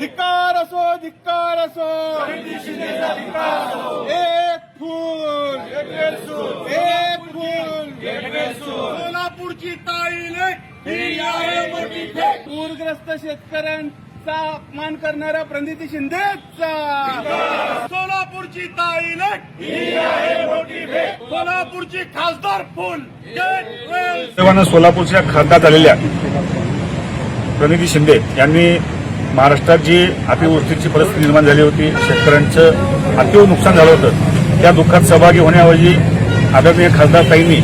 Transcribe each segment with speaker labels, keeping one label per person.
Speaker 1: धिक्कार असो धिक्कार असो. धिक्कार असो एक फूल एक फूल सोलापूरची ताई पूरग्रस्त शेतकऱ्यांचा अपमान करणाऱ्या प्रणिती शिंदेचा. सोलापूरची ताई सोलापूरची खासदार फुल. गेट
Speaker 2: सोलापूरच्या खासदार आलेल्या प्रणिती शिंदे यांनी महाराष्ट्रात जी अतिवृष्टीची परिस्थिती निर्माण झाली होती शेतकऱ्यांचं अतिव नुकसान झालं होतं त्या दुःखात सहभागी होण्याऐवजी आदरणीय खासदार ताईंनी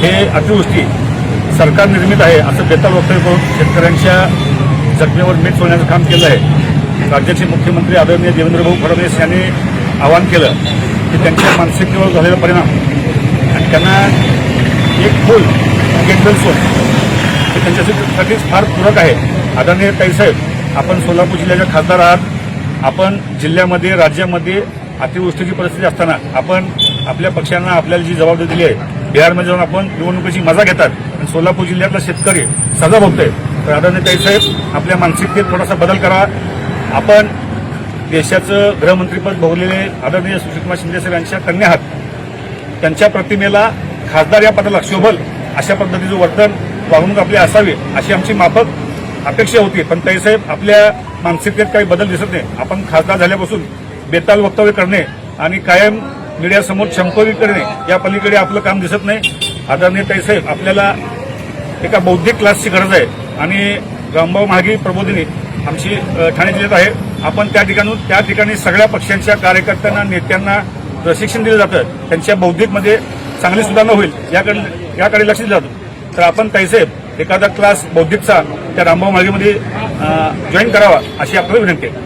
Speaker 2: हे अतिवृष्टी सरकार निर्मित आहे असं बेताल वक्तव्य करून शेतकऱ्यांच्या जखमेवर मीठ सोडण्याचं काम केलं आहे. राज्याचे मुख्यमंत्री आदरणीय देवेंद्रभाऊ फडणवीस यांनी आवाहन केलं की त्यांच्या मानसिकतेवर झालेला परिणाम आणि त्यांना एक फुल गेटवेल सोड हे त्यांच्यासाठीच फार पूरक आहे. आदरणीय ताईसाहेब आपण सोलापूर जिल्ह्याचे खासदार आहात. आपण जिल्ह्यामध्ये राज्यामध्ये अतिवृष्टीची परिस्थिती असताना आपण आपल्या पक्षांना आपल्याला जी जबाबदारी दिली आहे बिहारमध्ये जाऊन आपण निवडणुकीची मजा घेतात आणि सोलापूर जिल्ह्यातला शेतकरी सजा भोगतोय तर आदरणीय ताईसाहेब आपल्या मानसिकतेत थोडासा बदल करा. आपण देशाचं गृहमंत्रीपद भोगलेले आदरणीय सुशीलकुमार शिंदे साहेब यांच्या कन्या आहात. त्यांच्या प्रतिमेला खासदार या पदाला शोभल अशा पद्धतीचं वर्तन वागणूक आपली असावी अशी आमची माफक अपेक्षा होती. पण ताईसाहेब आपल्या मानसिकतेत काही बदल दिसत नाही. आपण खासदार झाल्यापासून बेताल वक्तव्य करणे आणि कायम मीडियासमोर शंकोरी करणे या पलीकडे आपलं काम दिसत नाही. आदरणीय ताईसाहेब आपल्याला एका बौद्धिक क्लासची गरज आहे. आणि रामभाऊ महागी प्रबोधिनी आमची ठाणे जिल्ह्यात आहे. आपण त्या ठिकाणून त्या ठिकाणी सगळ्या पक्षांच्या कार्यकर्त्यांना नेत्यांना प्रशिक्षण दिलं जातं. त्यांच्या बौद्धिकमध्ये चांगली सुधारणा होईल. याकडे याकडे लक्ष दिलं जातं. तर आपण कैसे एखादा क्लास बौद्धिकचा त्या रामभाऊ महागीमध्ये जॉईन करावा अशी आपल्याला विनंती आहे.